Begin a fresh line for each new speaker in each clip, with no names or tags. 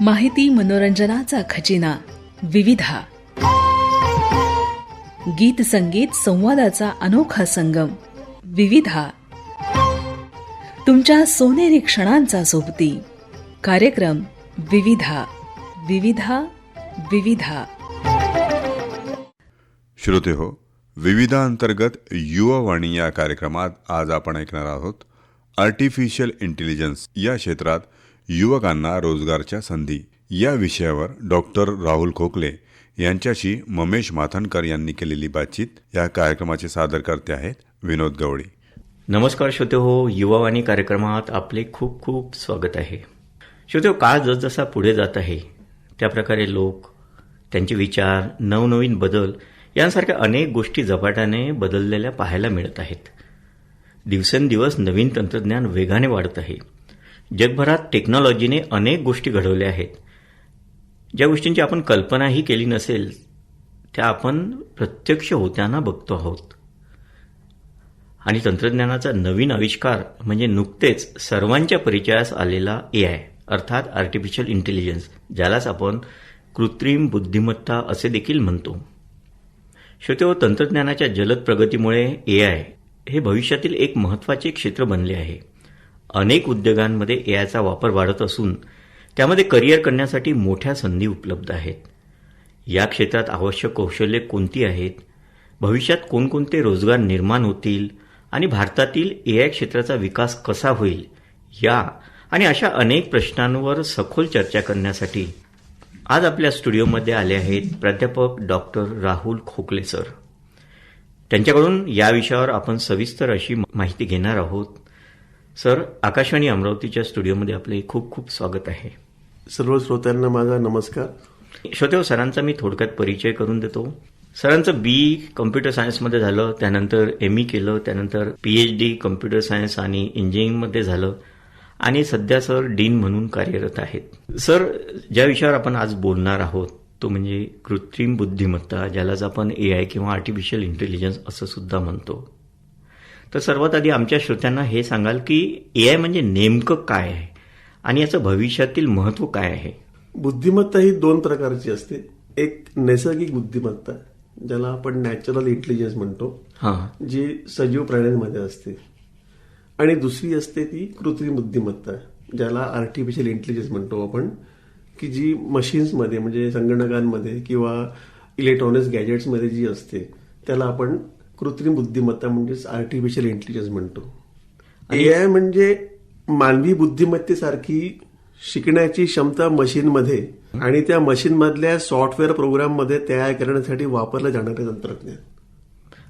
माहिती मनोरंजनाचा खजिना विविधा. गीत संगीत संवादाचा अनोखा संगम विविधा. तुमच्या सोनेरी क्षणांचा सोबती कार्यक्रम विविधा. विविधा विविधा.
श्रोते हो विविधा अंतर्गत युवावाणी या कार्यक्रमात आज आपण ऐकणार आहोत आर्टिफिशियल इंटेलिजन्स या क्षेत्रात युवकांना रोजगारच्या संधी. या विषयावर डॉक्टर राहुल खोकले यांच्याशी ममेश माथनकर यांनी केलेली बातचीत या कार्यक्रमाचे सादरकर्ते आहेत विनोद गवळी.
नमस्कार श्रोते हो युवावाणी कार्यक्रमात आपले खूप खूप स्वागत आहे. श्रोते हो काळ जसजसा पुढे जात आहे त्याप्रकारे लोक त्यांचे विचार नवनवीन बदल यांसारख्या अनेक गोष्टी झपाट्याने बदललेल्या पाहायला मिळत आहेत. दिवसेंदिवस नवीन तंत्रज्ञान वेगाने वाढत आहे. जगभरात टेक्नॉलॉजीने अनेक गोष्टी घडवल्या आहेत. ज्या गोष्टींची आपण कल्पनाही केली नसेल त्या आपण प्रत्यक्ष होताना बघतो आहोत. आणि तंत्रज्ञानाचा नवीन आविष्कार म्हणजे नुकतेच सर्वांच्या परिचयास आलेला ए आय अर्थात आर्टिफिशियल इंटेलिजन्स ज्यालाच आपण कृत्रिम बुद्धिमत्ता असे देखील म्हणतो. श्रोते हो, तंत्रज्ञानाच्या जलद प्रगतीमुळे ए आय हे भविष्यातील एक महत्त्वाचे क्षेत्र बनले आहे. अनेक उद्योगांमध्ये ए आयचा वापर वाढत असून त्यामध्ये करिअर करण्यासाठी मोठ्या संधी उपलब्ध आहेत. या क्षेत्रात आवश्यक कौशल्ये कोणती आहेत? भविष्यात कोणकोणते रोजगार निर्माण होतील? आणि भारतातील ए आय क्षेत्राचा विकास कसा होईल? या आणि अशा अनेक प्रश्नांवर सखोल चर्चा करण्यासाठी आज आपल्या स्टुडिओमध्ये आले आहेत प्राध्यापक डॉक्टर राहुल खोकले सर. त्यांच्याकडून या विषयावर आपण सविस्तर अशी माहिती घेणार आहोत. सर आकाशवाणी अमरावतीच्या स्टुडिओमध्ये आपले खूप खूप स्वागत आहे.
सर्व श्रोत्यांना माझा नमस्कार.
श्रोतेव सरांचा मी थोडक्यात परिचय करून देतो. सरांचं बी कम्प्युटर सायन्समध्ये झालं त्यानंतर एम ई केलं त्यानंतर पीएच डी कम्प्युटर सायन्स आणि इंजिनिअरिंगमध्ये झालं. आणि सध्या सर डीन म्हणून कार्यरत आहेत. सर ज्या विषयावर आपण आज बोलणार आहोत तो म्हणजे कृत्रिम बुद्धिमत्ता ज्यालाच आपण ए आय किंवा आर्टिफिशियल इंटेलिजन्स असं सुद्धा म्हणतो. तर सर्वात आधी आमच्या श्रोत्यांना हे सांगाल की ए आय म्हणजे नेमकं काय आहे? आणि याचं भविष्यातील महत्त्व काय आहे?
बुद्धिमत्ता ही दोन प्रकारची असते. एक नैसर्गिक बुद्धिमत्ता ज्याला आपण नॅचरल इंटेलिजन्स म्हणतो
हां.
जी सजीव प्राण्यांमध्ये असते. आणि दुसरी असते ती कृत्रिम बुद्धिमत्ता ज्याला आर्टिफिशियल इंटेलिजन्स म्हणतो आपण की जी मशीन्समध्ये म्हणजे संगणकांमध्ये किंवा इलेक्ट्रॉनिक्स गॅजेट्समध्ये जी असते त्याला आपण कृत्रिम बुद्धिमत्ता म्हणजेच आर्टिफिशियल इंटेलिजन्स म्हणतो. ए आय म्हणजे मानवी बुद्धिमत्तेसारखी शिकण्याची क्षमता मशीनमध्ये आणि त्या मशीनमधल्या सॉफ्टवेअर प्रोग्राममध्ये तयार करण्यासाठी वापरलं जाणारे तंत्रज्ञान.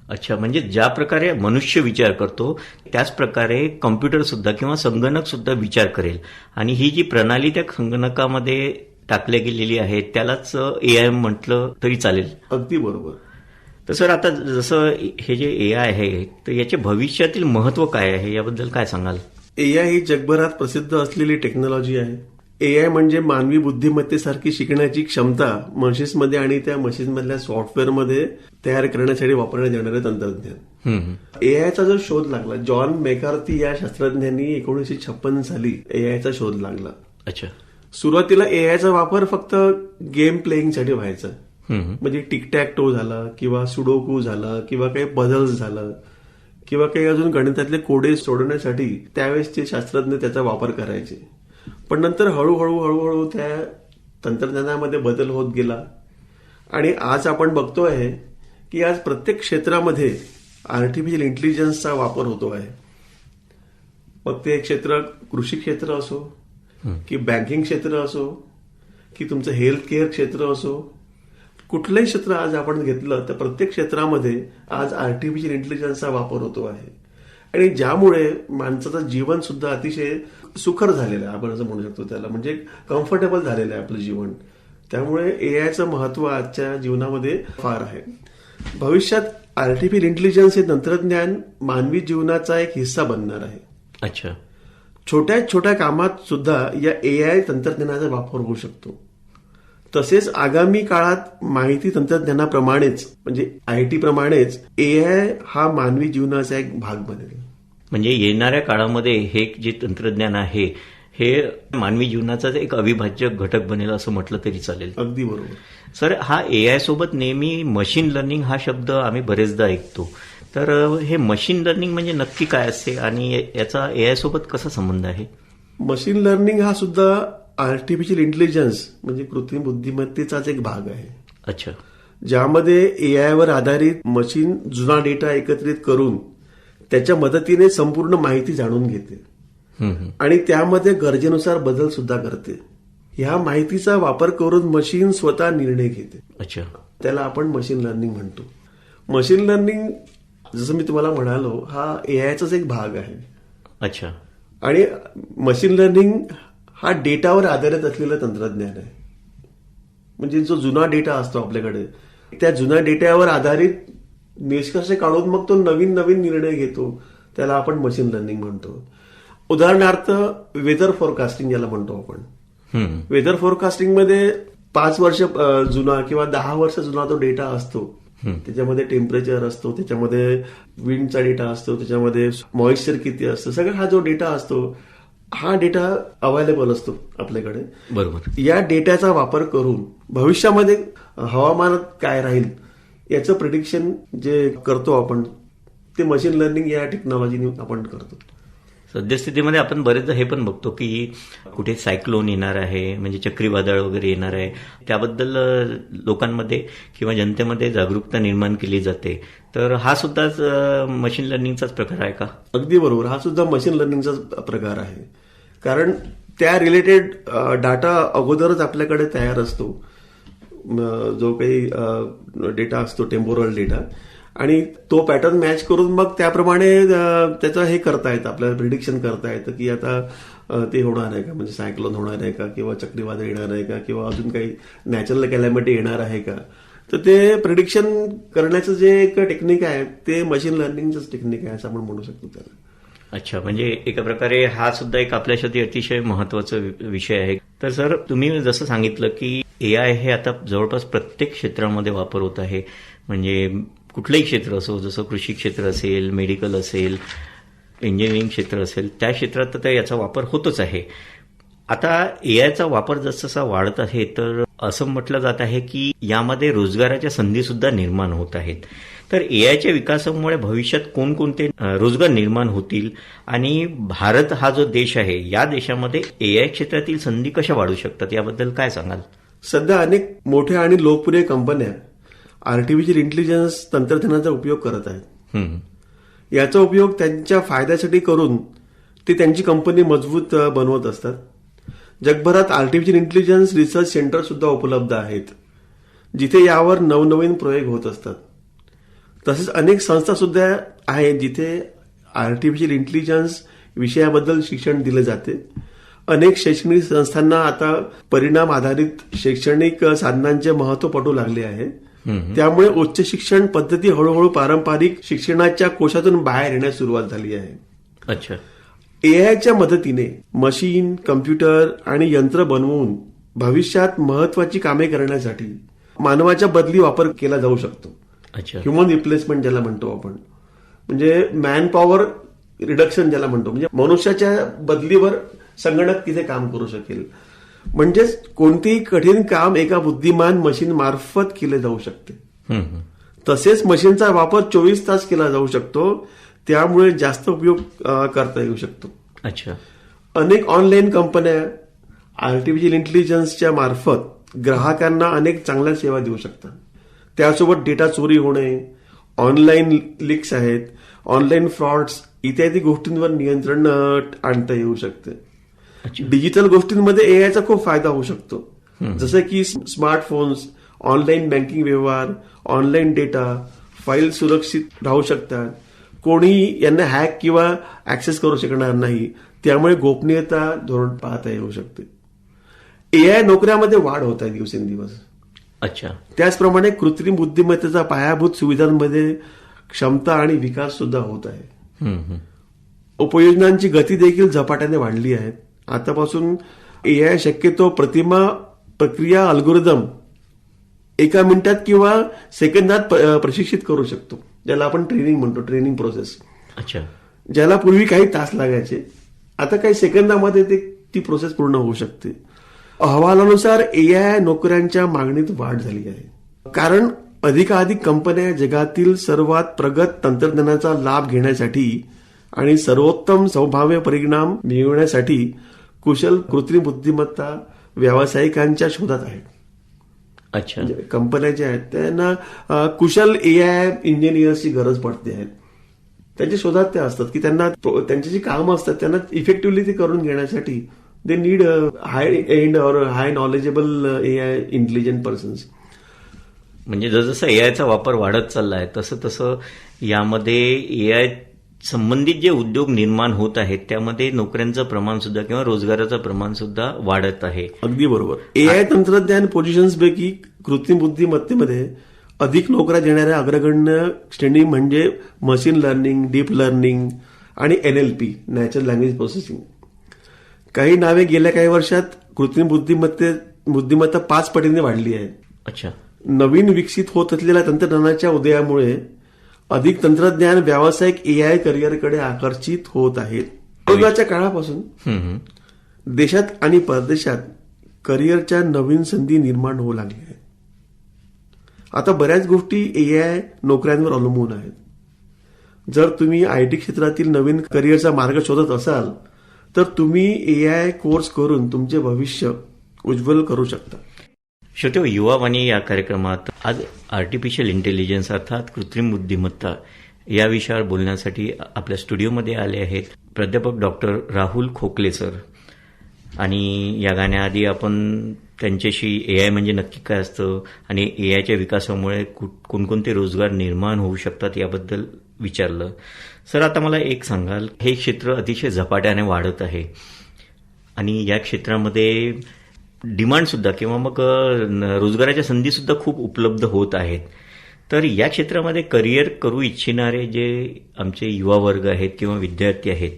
अच्छा म्हणजे ज्या प्रकारे मनुष्य विचार करतो त्याच प्रकारे कम्प्युटर सुद्धा किंवा संगणक सुद्धा विचार करेल. आणि ही जी प्रणाली त्या संगणकामध्ये टाकल्या गेलेली आहे त्यालाच ए आय म्हटलं तरी चालेल.
अगदी बरोबर.
तर सर आता जसं हे जे ए आय आहे तर याचे भविष्यातील महत्त्व काय आहे? याबद्दल काय सांगाल?
ए आय ही जगभरात प्रसिद्ध असलेली टेक्नॉलॉजी आहे. ए आय म्हणजे मानवी बुद्धिमत्तेसारखी शिकण्याची क्षमता मशीन्समध्ये आणि त्या मशीन्समधल्या सॉफ्टवेअरमध्ये तयार करण्यासाठी वापरण्यात येणारे तंत्रज्ञान. ए आयचा जो शोध लागला जॉन मेकार्थी या शास्त्रज्ञांनी एकोणीसशे छप्पन साली ए आयचा शोध लागला.
अच्छा.
सुरुवातीला ए आयचा वापर फक्त गेम प्लेईंगसाठी व्हायचा. म्हणजे टिकटॅक टो झाला किंवा सुडोकू झाला किंवा काही पझल्स झालं किंवा काही अजून गणितातले कोडे सोडवण्यासाठी त्यावेळेस ते शास्त्रज्ञ त्याचा वापर करायचे. पण नंतर हळूहळू हळूहळू त्या तंत्रज्ञानामध्ये बदल होत गेला. आणि आज आपण बघतो आहे की आज प्रत्येक क्षेत्रामध्ये आर्टिफिशियल इंटेलिजन्सचा वापर होतो आहे. मग ते क्षेत्र कृषी क्षेत्र असो की बँकिंग क्षेत्र असो की तुमचं हेल्थ केअर क्षेत्र असो कुठलंही क्षेत्र आज आपण घेतलं तर प्रत्येक क्षेत्रामध्ये आज आर्टिफिशियल इंटेलिजन्सचा वापर होतो आहे. आणि ज्यामुळे माणसाचं जीवन सुद्धा अतिशय सुखर झालेलं आहे आपण असं म्हणू शकतो त्याला. म्हणजे कम्फर्टेबल झालेलं आहे आपलं जीवन. त्यामुळे ए आयचं महत्त्व आजच्या जीवनामध्ये फार आहे. भविष्यात आर्टिफिशियल इंटेलिजन्स हे तंत्रज्ञान मानवी जीवनाचा एक हिस्सा बनणार आहे.
अच्छा.
छोट्या छोट्या कामात सुद्धा या ए आय तंत्रज्ञानाचा वापर होऊ शकतो. तसेच आगामी काळात माहिती तंत्रज्ञानाप्रमाणेच म्हणजे आय टी प्रमाणेच ए आय हा मानवी जीवनाचा एक भाग बनेल
म्हणजे येणाऱ्या काळामध्ये हे जे तंत्रज्ञान आहे हे मानवी जीवनाचाच एक अविभाज्य घटक बनेल असं म्हटलं तरी चालेल.
अगदी बरोबर.
सर हा ए आय सोबत नेहमी मशीन लर्निंग हा शब्द आम्ही बरेचदा ऐकतो. तर हे मशीन लर्निंग म्हणजे नक्की काय असते आणि याचा ए आय सोबत कसा संबंध आहे?
मशीन लर्निंग हा सुद्धा आर्टिफिशियल इंटेलिजन्स म्हणजे कृत्रिम बुद्धिमत्तेचाच एक भाग आहे.
अच्छा.
ज्यामध्ये एआय वर आधारित मशीन जुना डेटा एकत्रित करून त्याच्या मदतीने संपूर्ण माहिती जाणून घेते. आणि त्यामध्ये गरजेनुसार बदल सुद्धा करते. ह्या माहितीचा वापर करून मशीन स्वतः निर्णय घेते.
अच्छा.
त्याला आपण मशीन लर्निंग म्हणतो. मशीन लर्निंग जसं मी तुम्हाला म्हणालो हा एआयचाच एक भाग आहे.
अच्छा.
आणि मशीन लर्निंग हा डेटावर आधारित असलेलं तंत्रज्ञान आहे. म्हणजे जो जुना डेटा असतो आपल्याकडे त्या जुन्या डेटावर आधारित निष्कर्ष काढून मग तो नवीन नवीन निर्णय घेतो. त्याला आपण मशीन लर्निंग म्हणतो. उदाहरणार्थ वेदर फोरकास्टिंग याला म्हणतो आपण. वेदर फोरकास्टिंगमध्ये पाच वर्ष जुना किंवा दहा वर्ष जुना तो डेटा असतो. त्याच्यामध्ये टेम्परेचर असतो त्याच्यामध्ये विंडचा डेटा असतो त्याच्यामध्ये मॉइश्चर किती असतं सगळा हा जो डेटा असतो हा डेटा अवेलेबल असतो आपल्याकडे.
बरोबर.
या डेटाचा वापर करून भविष्यामध्ये हवामानात काय राहील याचं प्रिडिक्शन जे करतो आपण ते मशीन लर्निंग या टेक्नॉलॉजीने आपण करतो.
सद्यस्थितीमध्ये आपण बरेचदा हे पण बघतो की कुठे सायक्लोन येणार आहे म्हणजे चक्रीवादळ वगैरे येणार आहे. त्याबद्दल लोकांमध्ये किंवा जनतेमध्ये जागरूकता निर्माण केली जाते. तर हा सुद्धा मशीन लर्निंगचाच प्रकार आहे का?
अगदी बरोबर. हा सुद्धा मशीन लर्निंगचा प्रकार आहे. कारण त्या रिलेटेड डाटा अगोदरच आपल्याकडे तयार असतो. जो काही डेटा असतो टेम्पोरल डेटा आणि तो पॅटर्न मॅच करून मग त्याप्रमाणे त्याचं हे करता येतं आपल्याला प्रिडिक्शन करता येतं की आता ते होणार आहे का? म्हणजे सायक्लोन होणार आहे का? किंवा चक्रीवादळ येणार आहे का? किंवा अजून काही नॅचरल कॅलॅमिटी येणार आहे का? तर ते प्रिडिक्शन करण्याचं जे एक टेक्निक आहे ते मशीन लर्निंगचंच टेक्निक आहे असं आपण म्हणू शकतो त्याला.
अच्छा म्हणजे एका प्रकारे हा सुद्धा एक आपल्यासाठी अतिशय महत्त्वाचा विषय आहे. तर सर तुम्ही जसं सांगितलं की ए आय हे आता जवळपास प्रत्येक क्षेत्रामध्ये वापर होत आहे. म्हणजे कुठलंही क्षेत्र असो जसं कृषी क्षेत्र असेल मेडिकल असेल इंजिनिअरिंग क्षेत्र असेल त्या क्षेत्रात तर याचा वापर होतच आहे. आता ए आयचा वापर जसजसा वाढत आहे तर असं म्हटलं जात आहे की यामध्ये रोजगाराच्या संधी सुद्धा निर्माण होत आहेत. तर ए आयच्या विकासामुळे भविष्यात कोणकोणते रोजगार निर्माण होतील आणि भारत हा जो देश आहे या देशामध्ये ए आय क्षेत्रातील संधी कशा वाढू शकतात याबद्दल काय सांगाल?
सध्या अनेक मोठ्या आणि लोकप्रिय कंपन्या आर्टिफिशियल इंटेलिजन्स तंत्रज्ञानाचा उपयोग करत आहेत. याचा उपयोग त्यांच्या फायद्यासाठी करून ते त्यांची कंपनी मजबूत बनवत असतात. जगभरात आर्टिफिशियल इंटेलिजन्स रिसर्च सेंटर सुद्धा उपलब्ध आहेत जिथे यावर नवनवीन प्रयोग होत असतात. तसेच अनेक संस्था सुद्धा आहेत जिथे आर्टिफिशियल इंटेलिजन्स विषयाबद्दल शिक्षण दिले जाते. अनेक शैक्षणिक संस्थांना आता परिणाम आधारित शैक्षणिक साधनांचे महत्त्व पटू लागले आहे. त्यामुळे उच्च शिक्षण पद्धती हळूहळू पारंपरिक शिक्षणाच्या कोशातून बाहेर येण्यास सुरुवात झाली आहे.
अच्छा.
एआयच्या मदतीने मशीन कम्प्युटर आणि यंत्र बनवून भविष्यात महत्वाची कामे करण्यासाठी मानवाच्या बदली वापर केला जाऊ शकतो.
अच्छा.
ह्युमन रिप्लेसमेंट ज्याला म्हणतो आपण. म्हणजे मॅन पॉवर रिडक्शन ज्याला म्हणतो. म्हणजे मनुष्याच्या बदलीवर संगणक तिथे काम करू शकेल. म्हणजेच कोणतेही कठीण काम एका बुद्धिमान मशीन मार्फत केले जाऊ शकते. तसेच मशीनचा वापर चोवीस तास केला जाऊ शकतो. त्यामुळे जास्त उपयोग करता येऊ शकतो.
अच्छा.
अनेक ऑनलाईन कंपन्या आर्टिफिशियल इंटेलिजन्सच्या मार्फत ग्राहकांना अनेक चांगल्या सेवा देऊ शकतात. त्यासोबत डेटा चोरी होणे ऑनलाईन लिक्स आहेत ऑनलाईन फ्रॉड्स इत्यादी गोष्टींवर नियंत्रण आणता येऊ शकते. डिजिटल गोष्टींमध्ये एआयचा खूप फायदा होऊ शकतो. जसं की स्मार्टफोन्स ऑनलाईन बँकिंग व्यवहार ऑनलाईन डेटा फाईल सुरक्षित राहू शकतात. कोणी यांना हॅक किंवा ऍक्सेस करू शकणार नाही. त्यामुळे गोपनीयता धोरण पाहता येऊ शकते. एआय नोकऱ्यामध्ये वाढ होत आहे दिवसेंदिवस.
अच्छा.
त्याचप्रमाणे कृत्रिम बुद्धिमत्तेचा पायाभूत सुविधांमध्ये क्षमता आणि विकास सुद्धा होत आहे. उपयोजनांची गती देखील झपाट्याने वाढली आहे. आतापासून एआय शक्यतो प्रतिमा प्रक्रिया अल्गोरिदम एका मिनिटात किंवा सेकंदात प्रशिक्षित करू शकतो. ज्याला आपण ट्रेनिंग म्हणतो ट्रेनिंग प्रोसेस
अच्छा.
ज्याला पूर्वी काही तास लागायचे. आता काही सेकंदामध्ये ते ती प्रोसेस पूर्ण होऊ शकते. अहवालानुसार एआय नोकऱ्यांच्या मागणीत वाढ झाली आहे. कारण अधिकाधिक कंपन्या जगातील सर्वात प्रगत तंत्रज्ञानाचा लाभ घेण्यासाठी आणि सर्वोत्तम संभाव्य परिणाम मिळवण्यासाठी कुशल कृत्रिम बुद्धिमत्ता व्यावसायिकांच्या शोधात आहेत.
अच्छा.
म्हणजे कंपन्या ज्या आहेत त्यांना कुशल एआय इंजिनियर्सची गरज पडते आहे. त्यांच्या शोधात ते असतात की त्यांना त्यांची जी कामं असतात त्यांना इफेक्टिव्हली ते करून घेण्यासाठी दे नीड हाय एंड और high knowledgeable AI intelligent persons
म्हणजे जसजसा एआयचा वापर वाढत चालला आहे तसं तसं यामध्ये एआय संबंधित जे उद्योग निर्माण होत आहेत त्यामध्ये नोकऱ्यांचं प्रमाण सुद्धा किंवा रोजगाराचं प्रमाण सुद्धा वाढत आहे.
अगदी बरोबर. एआय तंत्रज्ञान पोझिशन्सपैकी कृत्रिम बुद्धिमत्तेमध्ये अधिक नोकऱ्या देणाऱ्या अग्रगण्य श्रेणी म्हणजे मशीन लर्निंग डीप लर्निंग आणि एनएलपी नॅचरल लँग्वेज प्रोसेसिंग काही नावे गेल्या काही वर्षात कृत्रिम बुद्धिमत्ते बुद्धिमत्ता पाच पटीने वाढली आहे
अच्छा.
नवीन विकसित होत असलेल्या तंत्रज्ञानाच्या उदयामुळे अधिक तंत्रज्ञान व्यावसायिक एआय करिअरकडे आकर्षित होत आहेत. कोरोनाच्या काळापासून. देशात आणि परदेशात करिअरच्या नवीन संधी निर्माण होऊ लागल्या आहेत. आता बऱ्याच गोष्टी एआय नोकऱ्यांवर अवलंबून आहेत. जर तुम्ही आय टी क्षेत्रातील नवीन करिअरचा मार्ग शोधत असाल तर तुम्ही एआय कोर्स करून तुमचे भविष्य उज्ज्वल करू शकता.
श्रोते हो, युवावाणी या कार्यक्रमात आज आर्टिफिशियल इंटेलिजन्स अर्थात कृत्रिम बुद्धिमत्ता या विषयावर बोलण्यासाठी आपल्या स्टुडिओमध्ये आले आहेत प्राध्यापक डॉक्टर राहुल खोकले सर. आणि या गाण्याआधी आपण त्यांच्याशी ए आय म्हणजे नक्की काय असतं आणि ए आयच्या विकासामुळे कु- कोणकोणते रोजगार निर्माण होऊ शकतात याबद्दल विचारलं. सर आता मला एक सांगाल. हे क्षेत्र अतिशय झपाट्याने वाढत आहे. आणि या क्षेत्रामध्ये डिमांड सुद्धा किंवा मग रोजगाराच्या संधी सुद्धा खूप उपलब्ध होत आहेत. तर या क्षेत्रामध्ये करिअर करू इच्छिणारे जे आमचे युवा वर्ग आहेत किंवा विद्यार्थी आहेत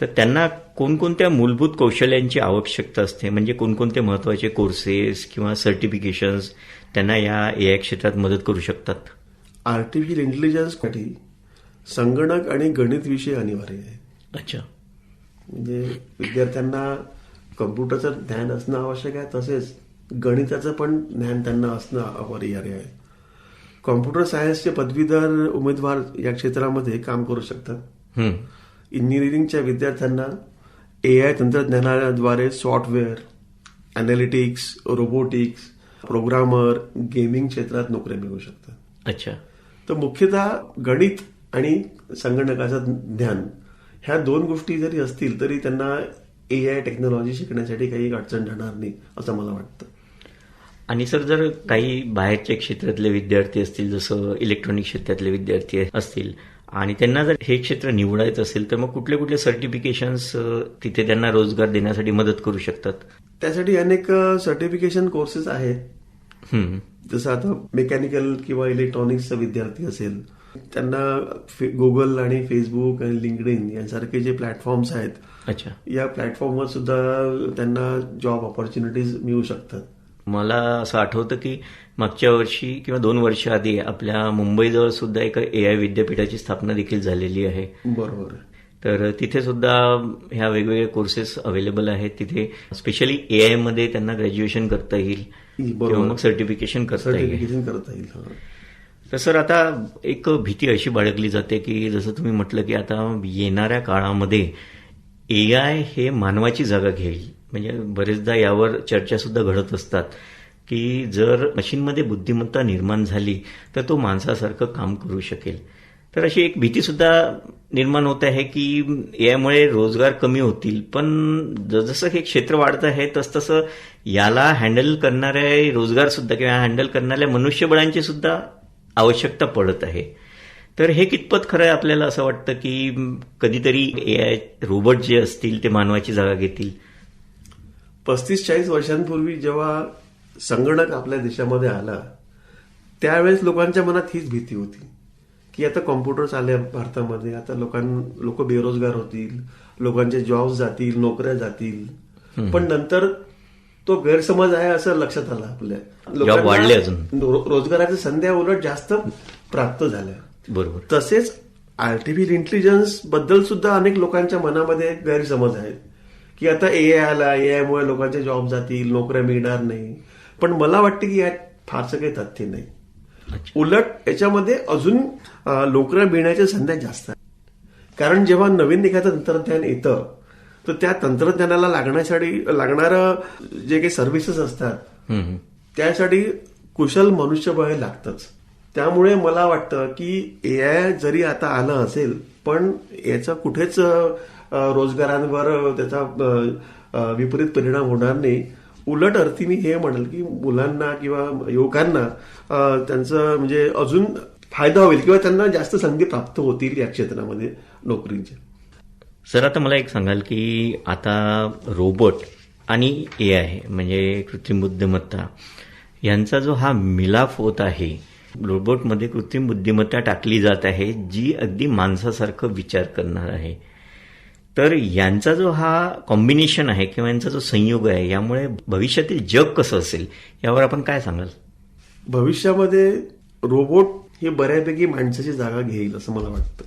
तर त्यांना कोणकोणत्या मूलभूत कौशल्यांची आवश्यकता असते? म्हणजे कोणकोणते महत्त्वाचे कोर्सेस किंवा सर्टिफिकेशन्स त्यांना या ए आय क्षेत्रात मदत करू शकतात?
आर्टिफिशियल इंटेलिजन्ससाठी संगणक आणि गणित विषय अनिवार्य आहे.
अच्छा.
म्हणजे विद्यार्थ्यांना कम्प्युटरचं ज्ञान असणं आवश्यक आहे तसेच गणिताचं पण ज्ञान त्यांना असणं अपरिहार्य आहे. कॉम्प्युटर सायन्सचे पदवीधर उमेदवार या क्षेत्रामध्ये काम करू शकतात. इंजिनिअरिंगच्या विद्यार्थ्यांना ए आय तंत्रज्ञानाद्वारे software analytics robotics programmer gaming क्षेत्रात नोकऱ्या मिळू शकतात.
अच्छा.
तर मुख्यतः गणित आणि संगणकाचं ज्ञान ह्या दोन गोष्टी जरी असतील तरी त्यांना ए आय टेक्नॉलॉजी शिकण्यासाठी काही अडचण राहणार नाही असं मला वाटतं.
आणि सर जर काही बाहेरच्या क्षेत्रातले विद्यार्थी असतील जसं इलेक्ट्रॉनिक क्षेत्रातले विद्यार्थी असतील आणि त्यांना जर हे क्षेत्र निवडायचं असेल तर मग कुठले कुठले सर्टिफिकेशन्स तिथे त्यांना रोजगार देण्यासाठी मदत करू शकतात?
त्यासाठी अनेक सर्टिफिकेशन कोर्सेस आहेत. जसं आता मेकॅनिकल किंवा इलेक्ट्रॉनिक्सचा विद्यार्थी असेल त्यांना गुगल आणि फेसबुक आणि लिंकडिन यांसारखे जे प्लॅटफॉर्म्स आहेत
अच्छा.
या प्लॅटफॉर्मवर सुद्धा त्यांना जॉब ऑपॉर्च्युनिटीज मिळू शकतात.
मला असं आठवतं की मागच्या वर्षी किंवा दोन वर्ष आधी आपल्या मुंबईजवळ सुद्धा एका ए आय विद्यापीठाची स्थापना देखील झालेली आहे.
बरोबर.
तर तिथे सुद्धा ह्या वेगवेगळे कोर्सेस अवेलेबल आहेत. तिथे स्पेशली ए आयमध्ये त्यांना ग्रॅज्युएशन करता येईल. मग सर्टिफिकेशन करता येईल. तर सर आता एक भीती अशी बाळगली जाते की जसं तुम्ही म्हटलं की आता येणाऱ्या काळामध्ये ए आय हे मानवाची जागा घेईल. म्हणजे बरेचदा यावर चर्चासुद्धा घडत असतात की जर मशीनमध्ये बुद्धिमत्ता निर्माण झाली तर तो माणसासारखं काम करू शकेल. तर अशी एक भीतीसुद्धा निर्माण होत आहे की यामुळे रोजगार कमी होतील पण जसं हे क्षेत्र वाढत आहे तसतसं याला हँडल करणाऱ्या रोजगारसुद्धा किंवा हँडल करणाऱ्या मनुष्यबळांची सुद्धा आवश्यकता पडत आहे. तर हे कितपत खरं आहे आपल्याला असं वाटतं की कधीतरी ए आय रोबोट जे असतील ते मानवाची जागा घेतील?
पस्तीस चाळीस वर्षांपूर्वी जेव्हा संगणक आपल्या देशामध्ये आला त्यावेळेस लोकांच्या मनात हीच भीती होती की आता कॉम्प्युटर्स आले भारतामध्ये आता लोकां लोक बेरोजगार होतील लोकांचे जॉब्स जातील नोकऱ्या जातील. पण नंतर तो गैरसमज आहे असं लक्षात आलं आपल्या.
वाढले अजून.
रोजगाराच्या संध्या उलट जास्त प्राप्त झाल्या.
बरोबर.
तसेच आर्टिफिशियल इंटेलिजन्सबद्दल सुद्धा अनेक लोकांच्या मनामध्ये गैरसमज आहेत. की आता ए आय आला ए आय मुळे लोकांचे जॉब जातील नोकऱ्या मिळणार नाही. पण मला वाटतं की यात फारसं काही तथ्य नाही. उलट याच्यामध्ये अजून नोकऱ्या मिळण्याच्या संध्या जास्त आहेत. कारण जेव्हा नवीन एखादं तंत्रज्ञान येतं तर त्या तंत्रज्ञानाला लागण्यासाठी लागणारं जे काही सर्व्हिसेस असतात. त्यासाठी कुशल मनुष्यबळ लागतंच. त्यामुळे मला वाटतं की ए आय जरी आता आलं असेल पण याचा कुठेच रोजगारांवर त्याचा विपरीत परिणाम होणार नाही. उलट अर्थी मी हे म्हणेल की मुलांना किंवा युवकांना त्यांचं म्हणजे अजून फायदा होईल किंवा त्यांना जास्त संधी प्राप्त होतील या क्षेत्रामध्ये नोकरीच्या
सर आता मला एक सांगाल की आता रोबोट आणि ए आय म्हणजे कृत्रिम बुद्धिमत्ता यांचा जो हा मिलाफ होत आहे रोबोटमध्ये कृत्रिम बुद्धिमत्ता टाकली जात आहे जी अगदी माणसासारखं विचार करणार आहे. तर यांचा जो हा कॉम्बिनेशन आहे किंवा यांचा जो संयोग आहे यामुळे भविष्यातील जग कसं असेल यावर आपण काय सांगाल?
भविष्यामध्ये रोबोट हे बऱ्यापैकी माणसाची जागा घेईल असं मला वाटतं.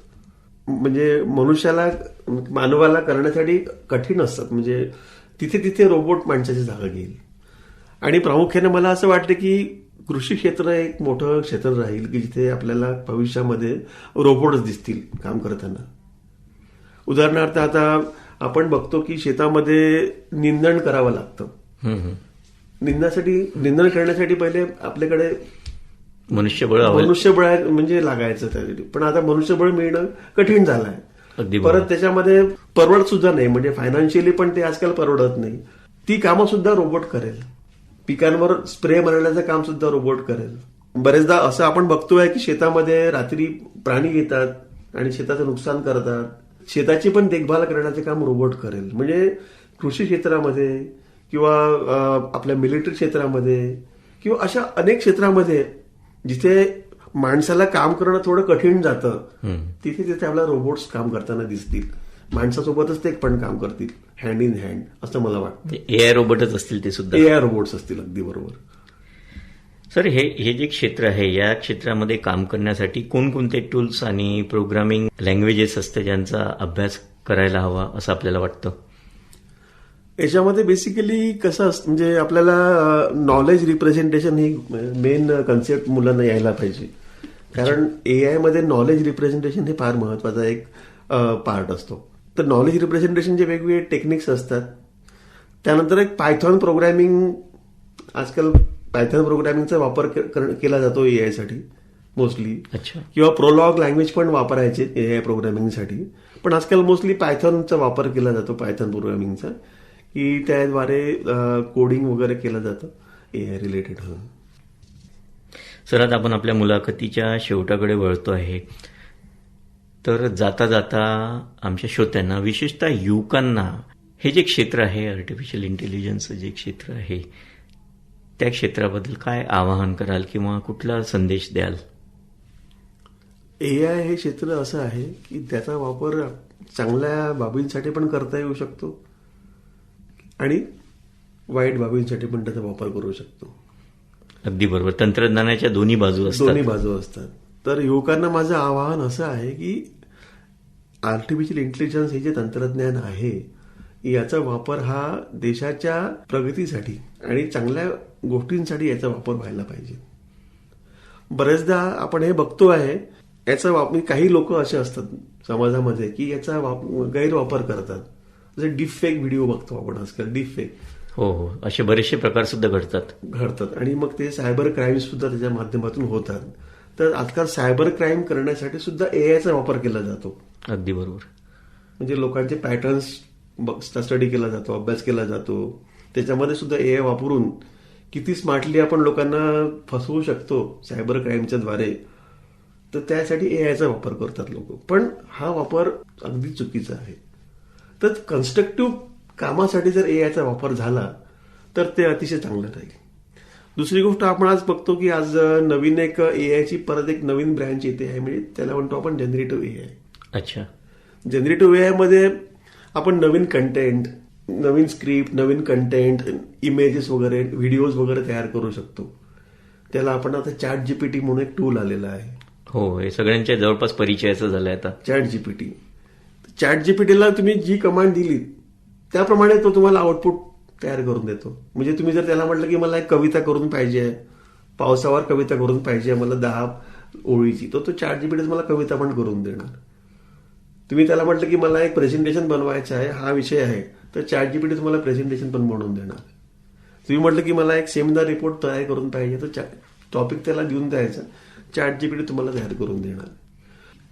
म्हणजे मनुष्याला मानवाला करण्यासाठी कठीण असतात. म्हणजे तिथे तिथे रोबोट माणसाची जागा घेईल. आणि प्रामुख्याने मला असं वाटतं की कृषी क्षेत्र एक मोठं क्षेत्र राहील की जिथे आपल्याला भविष्यामध्ये रोबोटच दिसतील काम करताना. उदाहरणार्थ आता आपण बघतो की शेतामध्ये निंदण करावं लागतं. निंदण्यासाठी निंदण करण्यासाठी पहिले आपल्याकडे
मनुष्यबळ
मनुष्यबळ म्हणजे लागायचं त्यासाठी पण आता मनुष्यबळ मिळणं कठीण झालं आहे. परत त्याच्यामध्ये परवडत सुद्धा नाही. म्हणजे फायनान्शियली पण ते आजकाल परवडत नाही. ती कामं सुद्धा रोबोट करेल. पिकांवर स्प्रे मारण्याचं काम सुद्धा रोबोट करेल. बरेचदा असं आपण बघतोय की शेतामध्ये रात्री प्राणी येतात आणि शेताचं नुकसान करतात. शेताची पण देखभाल करण्याचं काम रोबोट करेल. म्हणजे कृषी क्षेत्रामध्ये किंवा आपल्या मिलिटरी क्षेत्रामध्ये किंवा अशा अनेक क्षेत्रामध्ये जिथे माणसाला काम करणं थोडं कठीण जातं तिथे तिथे आपल्याला रोबोट्स काम करताना दिसतील. माणसासोबतच ते पण काम करतील हँड इन हँड असं मला वाटतं.
ए आय रोबोटच असतील ते सुद्धा.
ए आय रोबोट्स असतील अगदी बरोबर.
सर हे हे जे क्षेत्र आहे या क्षेत्रामध्ये काम करण्यासाठी कोणकोणते टूल्स आणि प्रोग्रामिंग लँग्वेजेस असते ज्यांचा अभ्यास करायला हवा असं आपल्याला वाटतं?
याच्यामध्ये बेसिकली कसं असतं म्हणजे आपल्याला नॉलेज रिप्रेझेंटेशन ही मेन कन्सेप्ट मुलांना यायला पाहिजे. कारण ए आयमध्ये नॉलेज रिप्रेझेंटेशन हे फार महत्त्वाचा एक पार्ट असतो. तर नॉलेज रिप्रेझेंटेशनचे वेगवेगळे टेक्निक्स असतात त्यानंतर एक पायथॉन प्रोग्रॅमिंग आजकाल पायथॉन प्रोग्रॅमिंगचा वापर केला जातो ए आयसाठी मोस्टली
अच्छा.
किंवा प्रोलॉग लँग्वेज पण वापरायचे ए आय प्रोग्रामिंगसाठी पण आजकाल मोस्टली पायथॉनचा वापर केला जातो पायथॉन प्रोग्रामिंगचा की त्याद्वारे कोडिंग वगैरे केलं जातं ए आय रिलेटेड
सर आता आपण आपल्या मुलाखतीच्या शेवटाकडे वळतो आहे. तर जाता जाता आमच्या श्रोत्यांना विशेषतः युवकांना हे जे क्षेत्र आहे आर्टिफिशियल इंटेलिजन्सचं जे क्षेत्र आहे त्या क्षेत्राबद्दल काय आवाहन कराल किंवा कुठला संदेश द्याल?
ए आय हे क्षेत्र असं आहे की त्याचा वापर चांगल्या बाबींसाठी पण करता येऊ शकतो. आणि वाईट बाबींसाठी पण त्याचा वापर करू शकतो.
अगदी बरोबर. तंत्रज्ञानाच्या दोन्ही बाजू
दोन्ही
असतात
बाजू असतात. तर युवकांना माझं आवाहन असं आहे की आर्टिफिशियल इंटेलिजन्स हे जे तंत्रज्ञान आहे याचा वापर हा देशाच्या प्रगतीसाठी आणि चांगल्या गोष्टींसाठी याचा वापर व्हायला पाहिजे. बरेचदा आपण हे बघतो आहे याचा वापर काही लोक असे असतात समाजामध्ये की याचा वाप- गैरवापर करतात. जसे डीप फेक व्हिडिओ बघतो आपण आजकाल डीप फेक
हो हो. असे बरेचसे प्रकार सुद्धा घडतात.
घडतात. आणि मग ते सायबर क्राईम सुद्धा त्याच्या माध्यमातून होतात. तर आजकाल सायबर क्राईम करण्यासाठी सुद्धा एआयचा वापर केला जातो.
अगदी बरोबर.
म्हणजे लोकांचे पॅटर्न्स स्टडी केला जातो अभ्यास केला जातो. त्याच्यामध्ये सुद्धा एआय वापरून किती स्मार्टली आपण लोकांना फसवू शकतो सायबर क्राईमच्या द्वारे तर त्यासाठी एआयचा वापर करतात लोक. पण हा वापर अगदी चुकीचा आहे. तर कन्स्ट्रक्टिव्ह कामासाठी जर एआयचा वापर झाला तर ते अतिशय चांगलं राहील. दुसरी गोष्ट आपण आज बघतो की आज नवीन एक एआयची परत एक नवीन ब्रँच येते आहे म्हणजे त्याला म्हणतो आपण जनरेटिव्ह एआय
अच्छा.
जनरेटिव्ह एआयमध्ये आपण नवीन कंटेंट नवीन स्क्रिप्ट नवीन कंटेंट इमेजेस वगैरे व्हिडिओज वगैरे तयार करू शकतो. त्याला आपण आता चॅट जीपीटी म्हणून एक टूल आलेला आहे.
हो हे सगळ्यांच्या जवळपास परिचयाचं झालंय आता.
चॅट जीपीटी चॅट जीपीटीला तुम्ही जी कमांड दिली त्याप्रमाणे तो तुम्हाला आउटपुट तयार करून देतो. म्हणजे तुम्ही जर त्याला म्हटलं की मला एक कविता करून पाहिजे पावसावर कविता करून पाहिजे मला दहा ओळीची तो तो चॅट जीपीटी मला कविता पण करून देणार. तुम्ही त्याला म्हटलं की मला एक प्रेझेंटेशन बनवायचं आहे हा विषय आहे तर चॅट जीपीटी तुम्हाला प्रेझेंटेशन पण बनवून देणार. तुम्ही म्हटलं की मला एक सेमिनार रिपोर्ट तयार करून पाहिजे तर टॉपिक त्याला देऊन द्यायचा चॅट जीपीटी तुम्हाला तयार करून देणार.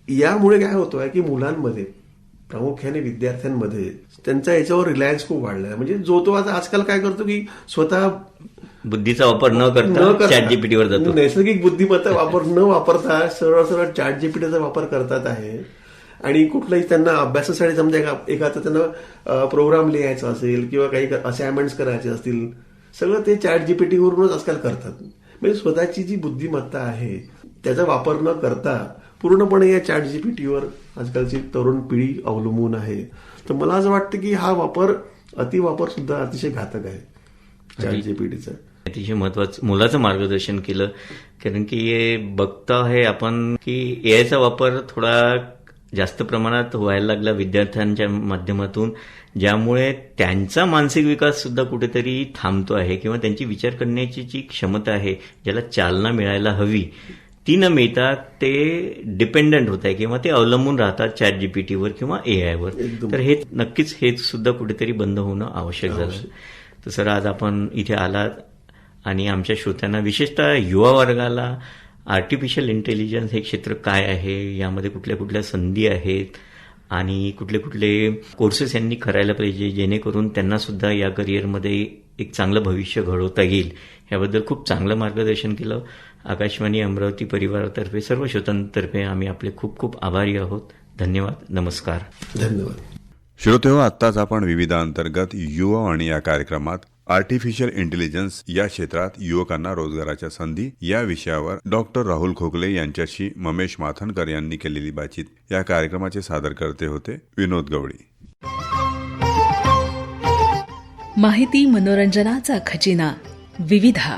यामुळे काय होतं आहे की मुलांमध्ये प्रामुख्याने विद्यार्थ्यांमध्ये त्यांचा याच्यावर रिलायन्स खूप वाढला आहे म्हणजे जो तो आता आजकाल काय करतो की स्वतः
बुद्धीचा वापर न करता चॅट जीपीटीवर जातो.
नैसर्गिक बुद्धिमत्ता वापर न वापरता सरळ सरळ चॅट जीपीटीचा वापर करतात आहे. आणि कुठलाही त्यांना अभ्यासासाठी समजा एखादा त्यांना प्रोग्राम लिहायचा असेल किंवा काही असाइनमेंट्स करायचे असतील सगळं ते चॅट जीपीटी वरूनच आजकाल करतात. म्हणजे स्वतःची जी बुद्धिमत्ता आहे त्याचा वापर न करता पूर्णपणे या चॅट जीपीटीवर आजकालची तरुण पिढी अवलंबून आहे. तर मला असं वाटतं की हा वापर अतिवापर सुद्धा अतिशय घातक आहे. चॅट जीपीटीचा
अतिशय महत्वाचं मुलाचं मार्गदर्शन केलं. कारण की हे बघता आहे आपण की एआयचा वापर थोडा जास्त प्रमाणात व्हायला लागला विद्यार्थ्यांच्या माध्यमातून ज्यामुळे त्यांचा मानसिक विकास सुद्धा कुठेतरी थांबतो आहे किंवा त्यांची विचार करण्याची जी क्षमता आहे ज्याला चालना मिळायला हवी ती न मिळता ते डिपेंडंट होत आहे किंवा ते अवलंबून राहतात चॅट जीपीटीवर किंवा एआयवर
एकदम.
तर हे नक्कीच हे सुद्धा कुठेतरी बंद होणं आवश्यक झालं. तर सर आज आपण इथे आलात आणि आमच्या श्रोत्यांना विशेषतः युवा वर्गाला आर्टिफिशियल इंटेलिजन्स हे क्षेत्र काय आहे यामध्ये कुठल्या कुठल्या संधी आहेत आणि कुठले कुठले कोर्सेस यांनी करायला पाहिजे जेणेकरून त्यांना सुद्धा या करिअरमध्ये एक चांगलं भविष्य घडवता येईल. याबद्दल खूप चांगलं मार्गदर्शन केलं. आकाशवाणी अमरावती परिवारातर्फे सर्व श्रोतांतर्फे आम्ही आपले खूप खूप आभारी आहोत. धन्यवाद. नमस्कार.
धन्यवाद.
श्रोते हो आत्ताच आपण विविधांतर्गत युवावाणी या कार्यक्रमात आर्टिफिशियल इंटेलिजन्स या क्षेत्रात युवकांना रोजगाराच्या संधी या विषयावर डॉक्टर राहुल खोकले यांच्याशी ममेश माथनकर यांनी केलेली बातचीत या कार्यक्रमाचे सादर करते होते विनोद गवळी.
माहिती मनोरंजनाचा खजिना. विविधा.